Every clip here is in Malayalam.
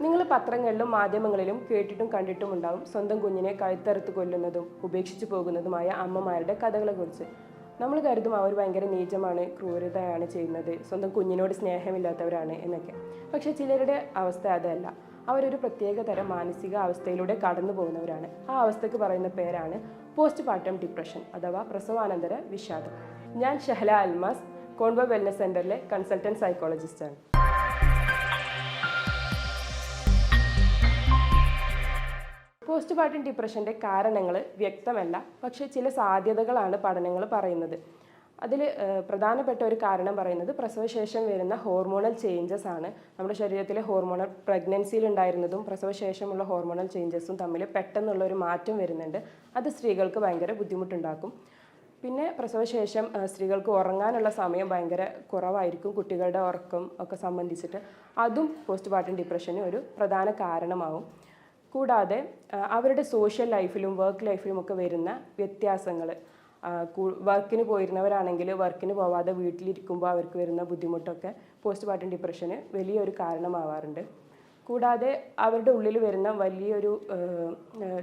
നിങ്ങൾ പത്രങ്ങളിലും മാധ്യമങ്ങളിലും കേട്ടിട്ടും കണ്ടിട്ടും ഉണ്ടാവും സ്വന്തം കുഞ്ഞിനെ കഴുത്തറുത്ത് കൊല്ലുന്നതും ഉപേക്ഷിച്ചു പോകുന്നതുമായ അമ്മമാരുടെ കഥകളെക്കുറിച്ച്. നമ്മൾ കരുതും അവർ ഭയങ്കര നീചമാണ് ക്രൂരതയാണ് ചെയ്യുന്നത് സ്വന്തം കുഞ്ഞിനോട് സ്നേഹമില്ലാത്തവരാണ് എന്നൊക്കെ. പക്ഷെ ചിലരുടെ അവസ്ഥ അതല്ല. അവരൊരു പ്രത്യേക തരം മാനസിക അവസ്ഥയിലൂടെ കടന്നു പോകുന്നവരാണ്. ആ അവസ്ഥയ്ക്ക് പറയുന്ന പേരാണ് പോസ്റ്റ് പാർട്ടം ഡിപ്രഷൻ അഥവാ പ്രസവാനന്തര വിഷാദം. ഞാൻ ഷഹല അൽമാസ് കോൺവ വെൽനസ് സെന്ററിലെ കൺസൾട്ടന്റ് സൈക്കോളജിസ്റ്റാണ്. പോസ്റ്റ് പാർട്ടം ഡിപ്രഷന്റെ കാരണങ്ങൾ വ്യക്തമല്ല. പക്ഷേ ചില സാധ്യതകളാണ് പഠനങ്ങൾ പറയുന്നത്. അതിൽ പ്രധാനപ്പെട്ട ഒരു കാരണം പറയുന്നത് പ്രസവശേഷം വരുന്ന ഹോർമോണൽ ചേഞ്ചസ് ആണ്. നമ്മുടെ ശരീരത്തിലെ ഹോർമോണൽ പ്രഗ്നൻസിയിൽ ഉണ്ടായിരുന്നതും പ്രസവശേഷമുള്ള ഹോർമോണൽ ചേഞ്ചസും തമ്മിൽ പെട്ടെന്നുള്ള ഒരു മാറ്റം വരുന്നുണ്ട്. അത് സ്ത്രീകൾക്ക് ഭയങ്കര ബുദ്ധിമുട്ടുണ്ടാക്കും. പിന്നെ പ്രസവശേഷം സ്ത്രീകൾക്ക് ഉറങ്ങാനുള്ള സമയം ഭയങ്കര കുറവായിരിക്കും. കുട്ടികളുടെ ഉറക്കം ഒക്കെ സംബന്ധിച്ചിട്ട്. അതും പോസ്റ്റ് പാർട്ടം ഡിപ്രഷന് ഒരു പ്രധാന കാരണമാവും. കൂടാതെ അവരുടെ സോഷ്യൽ ലൈഫിലും വർക്ക് ലൈഫിലും ഒക്കെ വരുന്ന വ്യത്യാസങ്ങൾ വർക്കിന് പോയിരുന്നവരാണെങ്കിൽ വർക്കിന് പോവാതെ വീട്ടിലിരിക്കുമ്പോൾ അവർക്ക് വരുന്ന ബുദ്ധിമുട്ടൊക്കെ പോസ്റ്റ് പാർട്ടം ഡിപ്രഷന് വലിയൊരു കാരണമാവാറുണ്ട്. കൂടാതെ അവരുടെ ഉള്ളിൽ വരുന്ന വലിയൊരു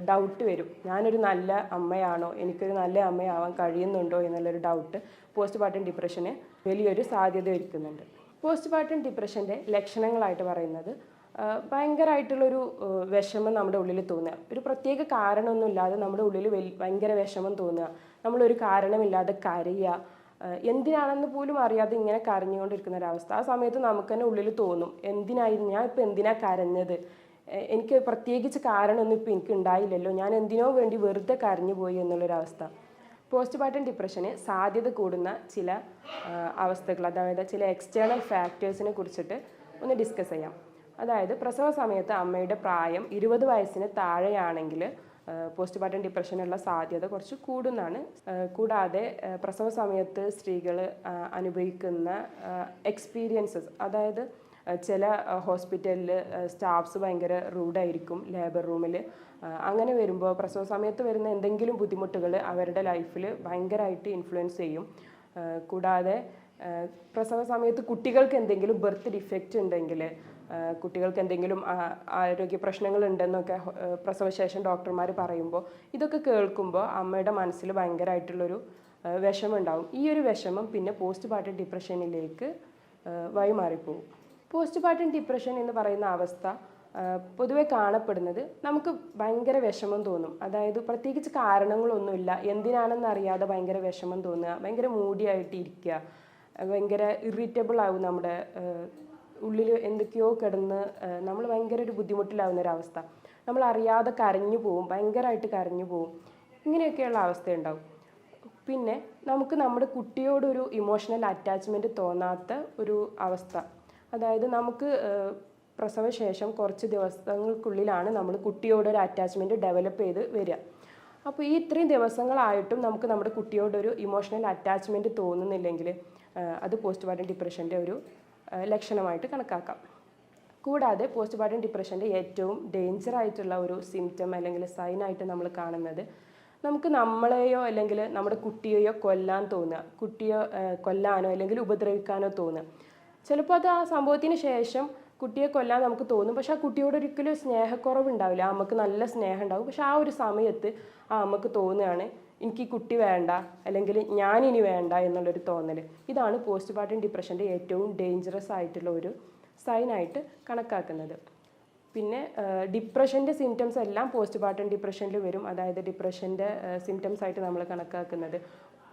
ഡൗട്ട് വരും. ഞാനൊരു നല്ല അമ്മയാണോ? എനിക്കൊരു നല്ല അമ്മയാവാൻ കഴിയുന്നുണ്ടോ? എന്നുള്ളൊരു ഡൗട്ട് പോസ്റ്റ് പാർട്ടം ഡിപ്രഷന് വലിയൊരു സാധ്യത ഒരുക്കുന്നുണ്ട് പോസ്റ്റ് പാർട്ടം ഡിപ്രഷന്റെ ലക്ഷണങ്ങളായിട്ട് പറയുന്നത് ഭയങ്കരമായിട്ടുള്ളൊരു വിഷമം നമ്മുടെ ഉള്ളിൽ തോന്നുക. ഒരു പ്രത്യേക കാരണമൊന്നുമില്ലാതെ നമ്മുടെ ഉള്ളിൽ ഭയങ്കര വിഷമം തോന്നുക. നമ്മളൊരു കാരണമില്ലാതെ കരയുക. എന്തിനാണെന്ന് പോലും അറിയാതെ ഇങ്ങനെ കരഞ്ഞുകൊണ്ടിരിക്കുന്ന ഒരവസ്ഥ ആ സമയത്ത് നമുക്ക് തന്നെ ഉള്ളിൽ തോന്നും എന്തിനായിരുന്നു ഞാൻ ഇപ്പം എന്തിനാ കരഞ്ഞത്? എനിക്ക് പ്രത്യേകിച്ച് കാരണമൊന്നും ഇപ്പം എനിക്ക് ഉണ്ടായില്ലല്ലോ. ഞാൻ എന്തിനോ വേണ്ടി വെറുതെ കരഞ്ഞു പോയി എന്നുള്ളൊരവസ്ഥ പോസ്റ്റ് പാർട്ടം ഡിപ്രഷന് സാധ്യത കൂടുന്ന ചില അവസ്ഥകൾ അതായത് ചില എക്സ്റ്റേണൽ ഫാക്ടേഴ്സിനെ കുറിച്ചിട്ട് ഒന്ന് ഡിസ്കസ് ചെയ്യാം. അതായത് പ്രസവ സമയത്ത് അമ്മയുടെ പ്രായം ഇരുപത് വയസ്സിന് താഴെയാണെങ്കിൽ പോസ്റ്റ് പാർട്ടം ഡിപ്രഷനുള്ള സാധ്യത കുറച്ച് കൂടുന്നതാണ് കൂടാതെ പ്രസവ സമയത്ത് സ്ത്രീകൾ അനുഭവിക്കുന്ന എക്സ്പീരിയൻസസ് അതായത് ചില ഹോസ്പിറ്റലിൽ സ്റ്റാഫ്സ് ഭയങ്കര റൂഡായിരിക്കും ലേബർ റൂമിൽ അങ്ങനെ വരുമ്പോൾ പ്രസവ സമയത്ത് വരുന്ന എന്തെങ്കിലും ബുദ്ധിമുട്ടുകൾ അവരുടെ ലൈഫിൽ ഭയങ്കരമായിട്ട് ഇൻഫ്ലുവൻസ് ചെയ്യും. കൂടാതെ പ്രസവ സമയത്ത് കുട്ടികൾക്ക് എന്തെങ്കിലും ബർത്ത് ഡിഫക്റ്റ് ഉണ്ടെങ്കിൽ കുട്ടികൾക്ക് എന്തെങ്കിലും ആരോഗ്യ പ്രശ്നങ്ങൾ ഉണ്ടെന്നൊക്കെ പ്രസവശേഷം ഡോക്ടർമാർ പറയുമ്പോൾ ഇതൊക്കെ കേൾക്കുമ്പോൾ അമ്മയുടെ മനസ്സിൽ ഭയങ്കരമായിട്ടുള്ളൊരു വിഷമുണ്ടാവും ഈ ഒരു വിഷമം പിന്നെ പോസ്റ്റ് പാർട്ടം ഡിപ്രഷനിലേക്ക് വഴി വഴിമാറിപ്പോകും പോസ്റ്റ് പാർട്ടം ഡിപ്രഷൻ എന്ന് പറയുന്ന അവസ്ഥ പൊതുവെ കാണപ്പെടുന്നത് നമുക്ക് ഭയങ്കര വിഷമം തോന്നും. അതായത് പ്രത്യേകിച്ച് കാരണങ്ങളൊന്നുമില്ല. എന്തിനാണെന്ന് അറിയാതെ ഭയങ്കര വിഷമം തോന്നുക ഭയങ്കര മൂടിയായിട്ട് ഇരിക്കുക ഭയങ്കര ഇറിറ്റബിൾ ആവും നമ്മുടെ ഉള്ളിൽ എന്തൊക്കെയോ കിടന്ന് നമ്മൾ ഭയങ്കര ഒരു ബുദ്ധിമുട്ടിലാവുന്ന ഒരു അവസ്ഥ. നമ്മൾ അറിയാതെ കരഞ്ഞു പോവും ഭയങ്കരമായിട്ട് കരഞ്ഞു പോവും. ഇങ്ങനെയൊക്കെയുള്ള അവസ്ഥ ഉണ്ടാവും പിന്നെ നമുക്ക് നമ്മുടെ കുട്ടിയോടൊരു ഇമോഷണൽ അറ്റാച്ച്മെന്റ് തോന്നാത്ത ഒരു അവസ്ഥ. അതായത് നമുക്ക് പ്രസവ പ്രസവശേഷം കുറച്ച് ദിവസങ്ങൾക്കുള്ളിലാണ് നമ്മൾ കുട്ടിയോടൊരു അറ്റാച്ച്മെന്റ് ഡെവലപ്പ് ചെയ്ത് വരിക. അപ്പോൾ ഈ ഇത്രയും ദിവസങ്ങളായിട്ടും നമുക്ക് നമ്മുടെ കുട്ടിയോടൊരു ഇമോഷണൽ അറ്റാച്ച്മെന്റ് തോന്നുന്നില്ലെങ്കിൽ അത് പോസ്റ്റ് പാർട്ടം ഡിപ്രഷന്റെ ഒരു ലക്ഷണമായിട്ട് കണക്കാക്കാം. കൂടാതെ പോസ്റ്റ് പാർട്ടം ഡിപ്രഷന്റെ ഏറ്റവും ഡേഞ്ചർ ആയിട്ടുള്ള ഒരു സിംറ്റം അല്ലെങ്കിൽ സൈനായിട്ട് നമ്മൾ കാണുന്നത് നമുക്ക് നമ്മളെയോ അല്ലെങ്കിൽ നമ്മുടെ കുട്ടിയെയോ കൊല്ലാൻ തോന്നുക കുട്ടിയോ കൊല്ലാനോ അല്ലെങ്കിൽ ഉപദ്രവിക്കാനോ തോന്നുക. ചിലപ്പോൾ അത് ആ സംഭവത്തിന് ശേഷം കുട്ടിയെ കൊല്ലാൻ നമുക്ക് തോന്നും. പക്ഷെ ആ കുട്ടിയോട് ഒരിക്കലും സ്നേഹക്കുറവ് ഉണ്ടാവില്ല ആ അമ്മയ്ക്ക് നല്ല സ്നേഹം ഉണ്ടാവും. പക്ഷെ ആ ഒരു സമയത്ത് ആ അമ്മയ്ക്ക് തോന്നുകയാണ് എനിക്ക് കുട്ടി വേണ്ട അല്ലെങ്കിൽ ഞാനിനി വേണ്ട എന്നുള്ളൊരു തോന്നൽ ഇതാണ് പോസ്റ്റ് പാർട്ടം ഡിപ്രഷന്റെ ഏറ്റവും ഡേഞ്ചറസ് ആയിട്ടുള്ള ഒരു സൈനായിട്ട് കണക്കാക്കുന്നത്. പിന്നെ ഡിപ്രഷന്റെ സിംറ്റംസ് എല്ലാം പോസ്റ്റ് പാർട്ടം ഡിപ്രഷനിൽ വരും. അതായത് ഡിപ്രഷന്റെ സിംറ്റംസ് ആയിട്ട് നമ്മൾ കണക്കാക്കുന്നത്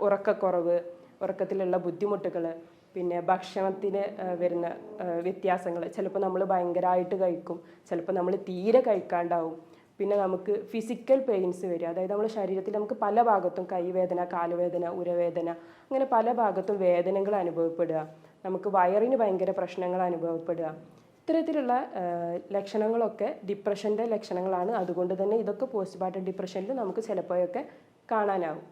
ഉറക്കക്കുറവ് ഉറക്കത്തിലുള്ള ബുദ്ധിമുട്ടുകൾ പിന്നെ ഭക്ഷണത്തിന് വരുന്ന വ്യത്യാസങ്ങൾ. ചിലപ്പോൾ നമ്മൾ ഭയങ്കരമായിട്ട് കഴിക്കും. ചിലപ്പോൾ നമ്മൾ തീരെ കഴിക്കാണ്ടാവും. പിന്നെ നമുക്ക് ഫിസിക്കൽ പെയിൻസ് വരിക. അതായത് നമ്മുടെ ശരീരത്തിൽ നമുക്ക് പല ഭാഗത്തും കൈവേദന കാലുവേദന ഉരവേദന അങ്ങനെ പല ഭാഗത്തും വേദനകൾ അനുഭവപ്പെടുക. നമുക്ക് വയറിന് ഭയങ്കര പ്രശ്നങ്ങൾ അനുഭവപ്പെടുക. ഇത്തരത്തിലുള്ള ലക്ഷണങ്ങളൊക്കെ ഡിപ്രഷന്റെ ലക്ഷണങ്ങളാണ്. അതുകൊണ്ട് തന്നെ ഇതൊക്കെ പോസ്റ്റ് പാർട്ടം ഡിപ്രഷനിൽ നമുക്ക് ചിലപ്പോഴൊക്കെ കാണാനാവും.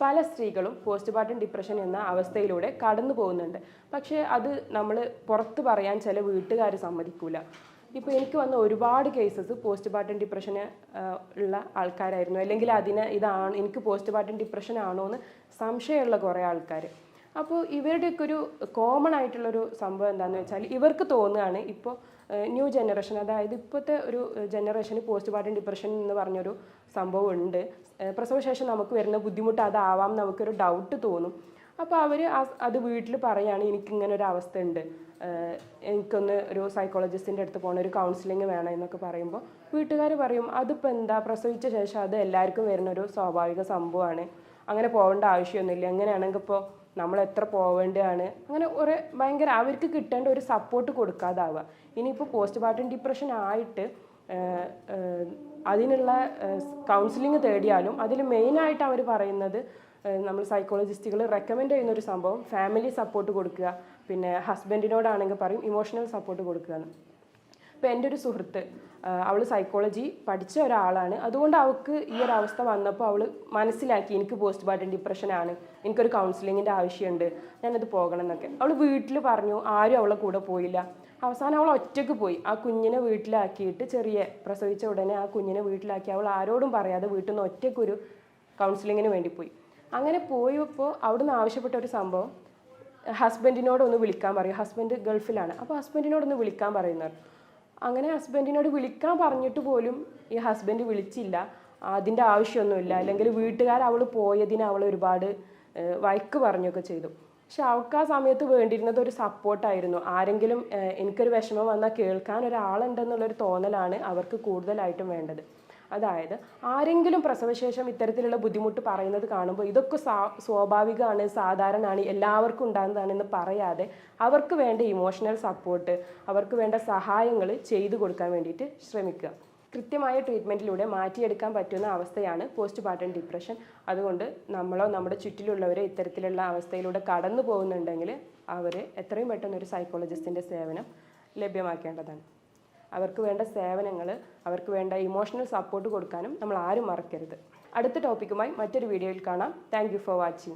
പല സ്ത്രീകളും പോസ്റ്റ് പാർട്ടം ഡിപ്രഷൻ എന്ന അവസ്ഥയിലൂടെ കടന്നു പോകുന്നുണ്ട് പക്ഷേ അത് നമ്മൾ പുറത്ത് പറയാൻ ചില വീട്ടുകാർ സമ്മതിക്കൂല. ഇപ്പോൾ എനിക്ക് വന്ന ഒരുപാട് കേസസ് പോസ്റ്റ് പാർട്ടം ഡിപ്രഷന് ഉള്ള ആൾക്കാരായിരുന്നു. അല്ലെങ്കിൽ അതിന് ഇതാണ് എനിക്ക് പോസ്റ്റ് പാർട്ടം ഡിപ്രഷൻ ആണോ എന്ന് സംശയമുള്ള കുറേ ആൾക്കാർ അപ്പോൾ ഇവരുടെയൊക്കെ ഒരു കോമൺ ആയിട്ടുള്ളൊരു സംഭവം എന്താണെന്ന് വെച്ചാൽ ഇവർക്ക് തോന്നുകയാണ് ഇപ്പോൾ ന്യൂ ജനറേഷൻ അതായത് ഇപ്പോഴത്തെ ഒരു ജനറേഷന് പോസ്റ്റ് പാർട്ടം ഡിപ്രഷൻ എന്ന് പറഞ്ഞൊരു സംഭവം ഉണ്ട്. പ്രസവശേഷം നമുക്ക് വരുന്ന ബുദ്ധിമുട്ട് അതാവാം നമുക്കൊരു ഡൗട്ട് തോന്നും. അപ്പോൾ അവർ അത് വീട്ടിൽ പറയുകയാണ് എനിക്കിങ്ങനെ ഒരു അവസ്ഥ ഉണ്ട് എനിക്കൊന്ന് ഒരു സൈക്കോളജിസ്റ്റിന്റെ അടുത്ത് പോകണം ഒരു കൗൺസിലിംഗ് വേണം എന്നൊക്കെ പറയുമ്പോൾ വീട്ടുകാർ പറയും അതിപ്പോൾ എന്താ? പ്രസവിച്ച ശേഷം അത് എല്ലാവർക്കും വരുന്ന ഒരു സ്വാഭാവിക സംഭവമാണ്. അങ്ങനെ പോകേണ്ട ആവശ്യമൊന്നുമില്ല. എങ്ങനെയാണെങ്കിൽ ഇപ്പോൾ നമ്മൾ എത്ര പോവേണ്ടതാണ്? അങ്ങനെ ഒരു ഭയങ്കര അവർക്ക് കിട്ടേണ്ട ഒരു സപ്പോർട്ട് കൊടുക്കാതാവുക. ഇനിയിപ്പോൾ പോസ്റ്റ് പാർട്ടം ഡിപ്രഷൻ ആയിട്ട് അതിനുള്ള കൗൺസിലിംഗ് തേടിയാലും അതിൽ മെയിനായിട്ട് അവർ പറയുന്നത് നമ്മൾ സൈക്കോളജിസ്റ്റുകൾ റെക്കമെൻഡ് ചെയ്യുന്ന ഒരു സംഭവം ഫാമിലി സപ്പോർട്ട് കൊടുക്കുക പിന്നെ ഹസ്ബൻഡിനോടാണെങ്കിൽ പറയും ഇമോഷണൽ സപ്പോർട്ട് കൊടുക്കുക എന്ന് ഇപ്പം എന്റെ ഒരു സുഹൃത്ത് അവൾ സൈക്കോളജി പഠിച്ച ഒരാളാണ്. അതുകൊണ്ട് അവൾക്ക് ഈ ഒരു അവസ്ഥ വന്നപ്പോൾ അവൾ മനസ്സിലാക്കി എനിക്ക് പോസ്റ്റ് പാർട്ടം ഡിപ്രഷനാണ് എനിക്കൊരു കൗൺസിലിങ്ങിന്റെ ആവശ്യമുണ്ട്. ഞാനത് പോകണം എന്നൊക്കെ. അവൾ വീട്ടിൽ പറഞ്ഞു ആരും അവളെ കൂടെ പോയില്ല. അവസാനം അവൾ ഒറ്റയ്ക്ക് പോയി. ആ കുഞ്ഞിനെ വീട്ടിലാക്കിയിട്ട് ചെറിയ പ്രസവിച്ച ഉടനെ ആ കുഞ്ഞിനെ വീട്ടിലാക്കി. അവൾ ആരോടും പറയാതെ വീട്ടിൽ നിന്ന് ഒറ്റയ്ക്കൊരു കൗൺസിലിങ്ങിന് വേണ്ടി പോയി. അങ്ങനെ പോയപ്പോൾ അവിടുന്ന് ആവശ്യപ്പെട്ട ഒരു സംഭവം ഹസ്ബൻഡിനോടൊന്ന് വിളിക്കാൻ പറയും. ഹസ്ബൻഡ് ഗൾഫിലാണ്. അപ്പോൾ ഹസ്ബൻഡിനോടൊന്ന് വിളിക്കാൻ പറയുന്നത് അങ്ങനെ ഹസ്ബൻഡിനോട് വിളിക്കാൻ പറഞ്ഞിട്ട് പോലും ഈ ഹസ്ബൻഡ് വിളിച്ചില്ല. അതിന്റെ ആവശ്യമൊന്നുമില്ല. അല്ലെങ്കിൽ വീട്ടുകാർ അവൾ പോയതിന് അവൾ ഒരുപാട് വഴക്ക് പറഞ്ഞൊക്കെ ചെയ്തു. പക്ഷെ അവൾക്ക് ആ സമയത്ത് വേണ്ടിയിരുന്നത് ഒരു സപ്പോർട്ടായിരുന്നു ആരെങ്കിലും എനിക്കൊരു വിഷമം വന്നാൽ കേൾക്കാൻ ഒരാളുണ്ടെന്നുള്ളൊരു തോന്നലാണ് അവർക്ക് കൂടുതലായിട്ടും വേണ്ടത്. അതായത് ആരെങ്കിലും പ്രസവശേഷം ഇത്തരത്തിലുള്ള ബുദ്ധിമുട്ട് പറയുന്നത് കാണുമ്പോൾ ഇതൊക്കെ സ്വാഭാവികമാണ് സാധാരണമാണ് എല്ലാവർക്കും ഉണ്ടാകുന്നതാണെന്ന് പറയാതെ അവർക്ക് വേണ്ട ഇമോഷണൽ സപ്പോർട്ട് അവർക്ക് വേണ്ട സഹായങ്ങൾ ചെയ്തു കൊടുക്കാൻ വേണ്ടിയിട്ട് ശ്രമിക്കുക. കൃത്യമായ ട്രീറ്റ്മെന്റിലൂടെ മാറ്റിയെടുക്കാൻ പറ്റുന്ന അവസ്ഥയാണ് പോസ്റ്റ് പാർട്ടം ഡിപ്രഷൻ. അതുകൊണ്ട് നമ്മളോ നമ്മുടെ ചുറ്റിലുള്ളവരോ ഇത്തരത്തിലുള്ള അവസ്ഥയിലൂടെ കടന്നു പോകുന്നുണ്ടെങ്കിൽ അവർ എത്രയും പെട്ടെന്ന് ഒരു സൈക്കോളജിസ്റ്റിന്റെ സേവനം ലഭ്യമാക്കേണ്ടതാണ്. അവർക്ക് വേണ്ട സേവനങ്ങൾ അവർക്ക് വേണ്ട ഇമോഷണൽ സപ്പോർട്ട് കൊടുക്കാനും നമ്മൾ ആരും മറക്കരുത്. അടുത്ത ടോപ്പിക്കുമായി മറ്റൊരു വീഡിയോയിൽ കാണാം. Thank for watching